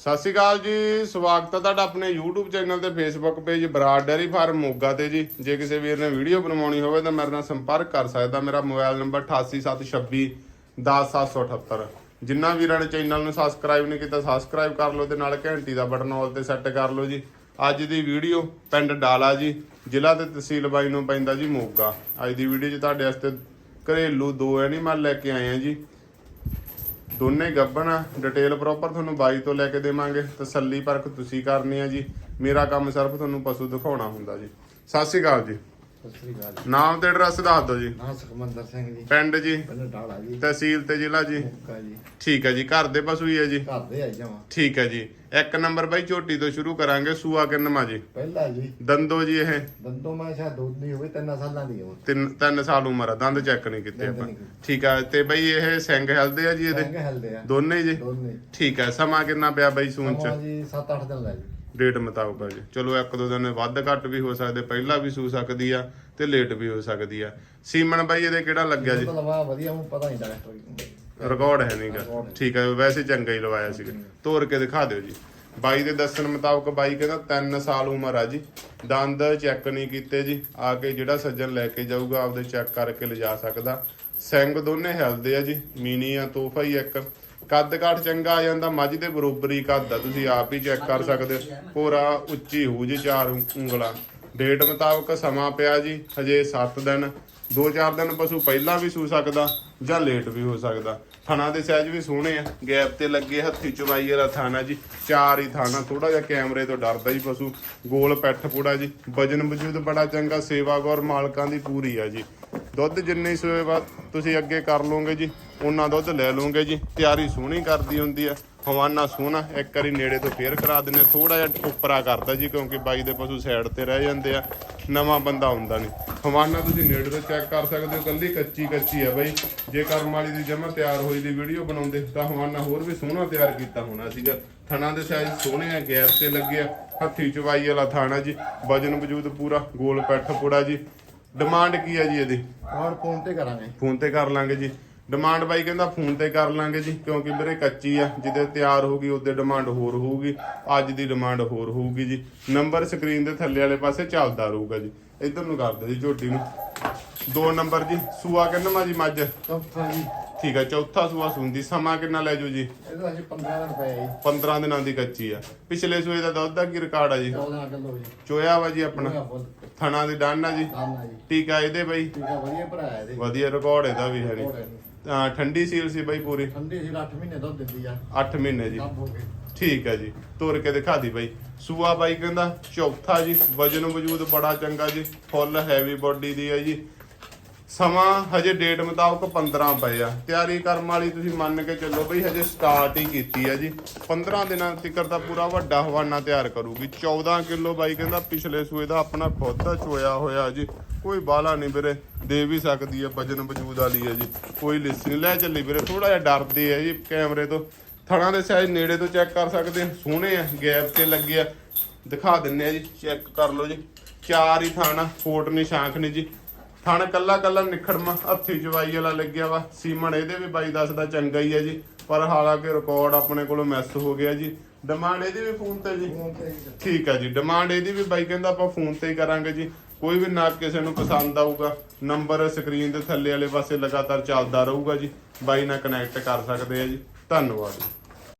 ਸਤਿ ਸ਼੍ਰੀ ਅਕਾਲ ਜੀ, ਸਵਾਗਤ ਹੈ ਤੁਹਾਡਾ ਆਪਣੇ YouTube ਚੈਨਲ ਤੇ Facebook page Brar dairy farm Moga ਤੇ ਜੀ। ਜੇ ਕਿਸੇ ਵੀਰ ਨੇ ਵੀਡੀਓ ਬਣਵਾਉਣੀ ਹੋਵੇ ਤਾਂ ਮੇਰੇ ਨਾਲ ਸੰਪਰਕ ਕਰ ਸਕਦਾ, ਮੇਰਾ ਮੋਬਾਈਲ ਨੰਬਰ 8876 10778 ਜਿਨ੍ਹਾਂ ਵੀਰਾਂ ਨੇ ਚੈਨਲ ਨੂੰ ਸਬਸਕ੍ਰਾਈਬ ਨਹੀਂ ਕੀਤਾ ਸਬਸਕ੍ਰਾਈਬ ਕਰ ਲਓ ਤੇ ਨਾਲ ਘੰਟੀ ਦਾ ਬਟਨ ਆਲ ਤੇ ਸੈੱਟ ਕਰ ਲਓ ਜੀ। ਅੱਜ ਦੀ ਵੀਡੀਓ ਪਿੰਡ ਡਾਲਾ ਜੀ, ਜ਼ਿਲ੍ਹਾ ਤੇ ਤਹਿਸੀਲ ਬਾਈ ਨੂੰ ਪੈਂਦਾ ਜੀ ਮੋਗਾ। ਅੱਜ ਦੀ ਵੀਡੀਓ 'ਚ ਤੁਹਾਡੇ ਵਾਸਤੇ ਘਰੇਲੂ ਦੋ ਐਨੀਮਲ ਲੈ ਕੇ ਆਏ ਆ ਜੀ। ਦੋਨੇ ਗੱਭਣ ਡਿਟੇਲ ਪ੍ਰੋਪਰ ਤੁਹਾਨੂੰ ਬਾਈ ਤੋਂ ਲੈ ਕੇ ਦੇਵਾਂਗੇ। ਤਸੱਲੀ ਪਰਖ ਤੁਸੀਂ ਕਰਨੀ ਆ ਜੀ। ਮੇਰਾ ਕੰਮ ਸਿਰਫ ਤੁਹਾਨੂੰ ਪਸ਼ੂ ਦਿਖਾਉਣਾ ਹੁੰਦਾ ਜੀ। ਸਤਿ ਸ਼੍ਰੀ ਅਕਾਲ ਜੀ। ਸਤਿ ਸ੍ਰੀ ਅਕਾਲ ਜੀ। ਨਾਮ ਤੇ ਐਡਰੈਸ ਦੱਸ ਦਿਓ ਜੀ। ਨਾਂ ਸੁਖਮੰਦਰ ਸਿੰਘ ਜੀ। ਪਿੰਡ ਜੀ। ਪਿੰਡ ਢਾਲਾ ਜੀ। ਤਹਿਸੀਲ ਤੇ ਜ਼ਿਲ੍ਹਾ ਜੀ। ਮੁੱਕਾ ਜੀ। ਠੀਕ ਹੈ ਜੀ ਘਰ ਦੇ ਪਸ਼ੂ ਹੀ ਹੈ ਜੀ। ਘਰ ਦੇ ਆਈ ਜਾਵਾਂ। ਠੀਕ ਹੈ ਜੀ। ਇੱਕ ਨੰਬਰ ਬਾਈ ਝੋਟੀ ਤੋਂ ਸ਼ੁਰੂ ਕਰਾਂਗੇ ਸੂਆ ਕਿੰਨਵਾਂ ਜੀ? ਪਹਿਲਾ ਜੀ। ਦੰਦੋ ਜੀ ਇਹ। ਦੰਦੋਂ ਮੈਂ ਸ਼ਾਇਦ ਦੁੱਧ ਨਹੀਂ ਹੋਵੇ ਤਿੰਨ ਸਾਲਾਂ ਦੀ ਹੋਵੇ। ਤਿੰਨ ਤਿੰਨ ਸਾਲ ਉਮਰ ਆ ਦੰਦ ਚੈੱਕ ਨਹੀਂ ਕੀਤੇ ਆਪਾਂ। ਠੀਕ ਆ ਤੇ ਬਾਈ ਇਹ ਸਿੰਘ ਹਿਲਦੇ ਆ ਜੀ ਇਹਦੇ? ਚੰਗੇ ਹਲਦੇ ਆ। ਦੋਨੇ ਹੀ ਜੀ? ਦੋਨੇ। ਠੀਕ ਹੈ ਸਮਾਂ ਕਿੰਨਾ ਪਿਆ ਬਾਈ ਸੂਨ ਚ? ਸਮਾਂ ਜੀ 7-8 ਦਿਨ ਲੈ ਜੀ। ਡੇਟ ਮੁਤਾਬਕ ਆ ਜੀ। ਚਲੋ ਇੱਕ ਦੋ ਦਿਨ ਵੱਧ ਘੱਟ ਵੀ ਹੋ ਸਕਦੇ ਪਹਿਲਾਂ ਵੀ ਸੂ ਸਕਦੀ ਆ ਤੇ ਲੇਟ ਵੀ ਹੋ ਸਕਦੀ ਆ। ਸੀਮਨ ਬਾਈ ਇਹਦੇ ਕਿਹੜਾ ਲੱਗਿਆ ਜੀ? ਦੁੱਧ ਲਵਾ ਵਧੀਆ ਉਹ ਪਤਾ ਨਹੀਂ ਡਾਕਟਰ ਰਿਕਾਰਡ ਹੈ ਨਹੀਂਗਾ। ਠੀਕ ਹੈ ਵੈਸੇ ਚੰਗਾ ਹੀ ਲਵਾਇਆ ਸੀਗਾ। ਤੋਰ ਕੇ ਦਿਖਾ ਦਿਓ ਜੀ। ਬਾਈ ਦੇ ਦੱਸਣ ਮੁਤਾਬਕ ਬਾਈ ਕਹਿੰਦਾ 3 ਸਾਲ ਉਮਰ ਆ ਜੀ। ਦੰਦ ਚੈੱਕ ਨਹੀਂ ਕੀਤੇ ਜੀ। ਆ ਕੇ ਜਿਹੜਾ ਸੱਜਣ ਲੈ ਕੇ ਜਾਊਗਾ ਆਪਦੇ ਚੈੱਕ ਕਰਕੇ ਲਿਜਾ ਸਕਦਾ। ਸਿੰਘ ਦੋਨੇ ਹਿਲਦੇ ਆ ਜੀ। ਮੀਨੀ ਆ ਤੋਹਫਾ ਹੀ ਇੱਕ। ਕੱਦ ਕਾਠ ਚੰਗਾ ਆ ਜਾਂਦਾ, ਮੱਝ ਦੇ ਬਰੋਬਰ ਹੀ ਕੱਦ ਆ, ਤੁਸੀਂ ਆਪ ਹੀ ਚੈੱਕ ਕਰ ਸਕਦੇ ਹੋ। ਪੂਰਾ ਉੱਚੀ ਹੋਊ ਜੀ ਚਾਰ ਉਂਗ- ਉਂਗਲਾਂ। ਡੇਟ ਮੁਤਾਬਕ ਸਮਾਂ ਪਿਆ ਜੀ, ਹਜੇ 7 ਦਿਨ। 2-4 ਦਿਨ ਪਸ਼ੂ ਪਹਿਲਾਂ ਵੀ ਸੂ ਸਕਦਾ ਜਾਂ ਲੇਟ ਵੀ ਹੋ ਸਕਦਾ। ਥਣਾ ਦੇ ਸਾਈਜ਼ ਵੀ ਸੋਹਣੇ ਆ, ਗੈਪ ਤੇ ਲੱਗੇ ਹੱਥੀ ਚੁਬਾਈ ਵਾਲਾ ਥਾਣਾ ਜੀ। ਚਾਰ ਹੀ ਥਾਣਾ ਥੋੜਾ ਜਿਹਾ ਕੈਮਰੇ ਤੋਂ ਡਰਦਾ ਜੀ ਪਸ਼ੂ। ਗੋਲ ਪੈਠ ਪੂੜਾ ਜੀ। ਵਜਨ ਵਜੂਦ ਬੜਾ ਚੰਗਾ, ਸੇਵਾ ਗੌਰ ਮਾਲਕਾਂ ਦੀ ਪੂਰੀ ਆ ਜੀ। ਦੁੱਧ ਜਿੰਨੀ ਸੋਏ ਬਾਅਦ ਤੁਸੀਂ ਅੱਗੇ ਕਰ ਲਓਗੇ ਜੀ, ਉਹਨਾਂ ਦੁੱਧ ਲੈ ਲਓਗੇ ਜੀ। ਤਿਆਰੀ ਸੋਹਣੀ ਕਰਦੀ ਹੁੰਦੀ ਆ। ਹਵਾਨਾ ਸੋਹਣਾ, ਇੱਕ ਵਾਰੀ ਨੇੜੇ ਤੋਂ ਫੇਰ ਕਰਾ ਦਿੰਨੇ ਥੋੜਾ ਜਿਹਾ ਉੱਪਰਾ ਕਰਦਾ ਜੀ, ਕਿਉਂਕਿ ਬਾਈ ਦੇ ਪਸ਼ੂ ਸਾਈਡ ਤੇ ਰਹਿ ਜਾਂਦੇ ਆ। ਨਵਾਂ ਬੰਦਾ ਹੁੰਦਾ ਨਹੀਂ। ਹਵਾਨਾ ਤੁਸੀਂ ਨੇੜੇ ਤੋਂ ਚੈੱਕ ਕਰ ਸਕਦੇ ਹੋ, ਕੱਲੀ ਕੱਚੀ ਕੱਚੀ ਆ ਬਾਈ। ਜੇ ਕਰਮ ਵਾਲੀ ਦੀ ਜਮਾ ਤਿਆਰ ਹੋਈ ਦੀ ਵੀਡੀਓ ਬਣਾਉਂਦੇ, ਤਾਂ ਹਵਾਨਾ ਹੋਰ ਵੀ ਸੋਹਣਾ ਤਿਆਰ ਕੀਤਾ ਹੋਣਾ ਸੀਗਾ। ਥਣਾ ਦੇ ਸਾਈਜ਼ ਸੋਹਣੇ ਆ ਗੈਪ ਤੇ ਲੱਗੇ ਆ। ਹੱਥੀ ਚਵਾਈ ਵਾਲਾ ਥਾਣਾ ਜੀ। ਵਜਨ ਵਜੂਦ ਪੂਰਾ, ਗੋਲ ਪੈਠ ਪੂੜਾ ਜੀ। ਡਿਮਾਂਡ ਕੀ ਆ ਜੀ ਇਹਦੀ? ਔਰ ਫੋਨ ਤੇ ਕਰਾਂਗੇ। ਫੋਨ ਤੇ ਕਰ ਲਾਂਗੇ ਜੀ। ਡਿਮਾਂਡ ਬਾਈ ਕਹਿੰਦਾ ਫੋਨ ਤੇ ਕਰ ਲਾਂਗੇ ਜੀ ਕਿਉਂਕਿ ਵੀਰੇ ਕੱਚੀ ਆ ਜਿੱਦੇ ਤਿਆਰ ਹੋਊਗੀ ਉਹਦੇ ਡਿਮਾਂਡ ਹੋਰ ਹੋਊਗੀ ਅੱਜ ਦੀ ਡਿਮਾਂਡ ਹੋਰ ਹੋਊਗੀ ਜੀ। ਨੰਬਰ ਸਕਰੀਨ ਦੇ ਥੱਲੇ ਵਾਲੇ ਪਾਸੇ ਚੱਲਦਾ ਰਹੂਗਾ ਜੀ। ਇਧਰ ਨੂੰ ਕਰ ਦਿਓ ਜੀ ਝੋਟੀ ਨੂੰ। ਦੋ ਨੰਬਰ ਜੀ ਸੂਆ ਕਿੰਨਾ ਜੀ ਮੱਝ? ਚੌਥਾ ਜੀ। ਠੀਕ ਆ ਚੌਥਾ ਸੂਆ ਸੁੰਦੀ। ਸਮਾਂ ਕਿੰਨਾ ਲੈ ਜੂ ਜੀ? ਇਹਦਾ ਅਸੀਂ 15 ਦਿਨ ਪਏ ਜੀ। 15 ਦਿਨਾਂ ਦੀ ਕੱਚੀ ਆ। ਪਿਛਲੇ ਸੂਏ ਦਾ ਦੁੱਧ ਦਾ ਕੀ ਰਿਕਾਰਡ ਆ ਜੀ? 14 ਕਿਲੋ ਜੀ। ਚੋਇਆ ਵਾ ਜੀ ਆਪਣਾ? ਥਣਾ ਦੀ ਡਾਨ ਆ ਜੀ? ਆਨਾ ਜੀ। ਟੀਕਾ ਇਹਦੇ ਬਾਈ? ਠੀਕ ਆ ਵਧੀਆ ਭਰਾ ਇਹਦੇ। ਵਧੀਆ ਰਿਕਾਰਡ ਇਹਦਾ ਵੀ ਹੈ। ਤਾਂ ਠੰਡੀ ਸੀਲ ਸੀ ਬਾਈ ਪੂਰੀ? ਠੰਡੀ ਸੀ 8 ਮਹੀਨੇ ਦੁੱਧ ਦਿੰਦੀ ਆ। 8 ਮਹੀਨੇ ਜੀ। ਸਭ ਹੋ ਗਏ। ਠੀਕ ਹੈ ਜੀ। ਤੋਰ ਕੇ ਦਿਖਾ ਦੀ ਬਾਈ। ਸੂਆ ਬਾਈ ਕਹਿੰਦਾ ਚੌਥਾ ਜੀ। ਵਜਨ ਵਜੂਦ ਬੜਾ ਚੰਗਾ ਜੀ। ਫੁੱਲ ਹੈਵੀ ਬੋਡੀ ਦੀ ਹੈ ਜੀ। ਸਮਾਂ ਹਜੇ ਡੇਟ ਮੁਤਾਬਕ 15 ਪਏ ਆ। ਤਿਆਰੀ ਕਰਨ ਵਾਲੀ ਤੁਸੀਂ ਮੰਨ ਕੇ ਚੱਲੋ ਬਈ ਹਜੇ ਸਟਾਰਟ ਹੀ ਕੀਤੀ ਆ ਜੀ। 15 ਦਿਨਾਂ ਤੱਕ ਦਾ ਪੂਰਾ ਵੱਡਾ ਹਵਾਨਾ ਤਿਆਰ ਕਰੂਗੀ। 14 ਕਿਲੋ ਬਾਈ ਕਹਿੰਦਾ ਪਿਛਲੇ ਸੂਏ ਦਾ ਆਪਣਾ ਖੁਦ ਦਾ ਚੋਇਆ ਹੋਇਆ ਜੀ। ਕੋਈ ਬਾਲਾ ਨਹੀਂ ਵੀਰੇ, ਦੇ ਵੀ ਸਕਦੀ ਆ, ਵਜਨ ਵਜੂਦ ਵਾਲੀ ਹੈ ਜੀ। ਕੋਈ ਲਿਸੀ ਨਹੀਂ, ਲੈ ਚੱਲੀ ਵੀਰੇ ਥੋੜਾ ਜਿਹਾ ਡਰਦੇ ਆ ਜੀ ਕੈਮਰੇ ਤੋਂ। ਥਣਾ ਦੇ ਸਾਈਜ਼ ਨੇੜੇ ਤੋਂ ਚੈੱਕ ਕਰ ਸਕਦੇ ਸੋਹਣੇ ਆ ਗੈਪ ਤੇ ਲੱਗੇ ਆ। ਦਿਖਾ ਦਿੰਨੇ ਆ ਜੀ ਚੈੱਕ ਕਰ ਲਓ ਜੀ। ਚਾਰ ਹੀ ਥਾਣਾ, ਫੋਟ ਨਹੀਂ ਸ਼ਾਂਖ ਨਹੀਂ ਜੀ। ਥਣ ਕੱਲਾ ਕੱਲਾ ਨਿਖੜਮਾ ਹੱਥੀ ਜਵਾਈ ਵਾਲਾ ਲੱਗਿਆ ਵਾ। ਸੀਮਨ ਇਹਦੇ ਵੀ ਬਾਈ ਦੱਸਦਾ ਚੰਗਾ ਹੀ ਹੈ ਜੀ। ਪਰ ਹਾਲਾਂਕਿ ਰਿਕਾਰਡ ਆਪਣੇ ਕੋਲੋਂ ਮਿਸ ਹੋ ਗਿਆ ਜੀ। ਡਿਮਾਂਡ ਇਹਦੀ ਵੀ ਫੋਨ ਤੇ ਜੀ। ਠੀਕ ਹੈ ਜੀ। ਡਿਮਾਂਡ ਇਹਦੀ ਵੀ ਬਾਈ ਕਹਿੰਦਾ ਆਪਾਂ ਫੋਨ ਤੇ ਹੀ ਕਰਾਂਗੇ ਜੀ। ਕੋਈ ਵੀ ਨਾ ਕਿਸੇ ਨੂੰ ਪਸੰਦ ਆਊਗਾ ਨੰਬਰ ਸਕਰੀਨ ਦੇ ਥੱਲੇ ਵਾਲੇ ਪਾਸੇ ਲਗਾਤਾਰ ਚੱਲਦਾ ਰਹੂਗਾ ਜੀ। ਬਾਈ ਨਾਲ ਕਨੈਕਟ ਕਰ ਸਕਦੇ ਆ ਜੀ। ਧੰਨਵਾਦ।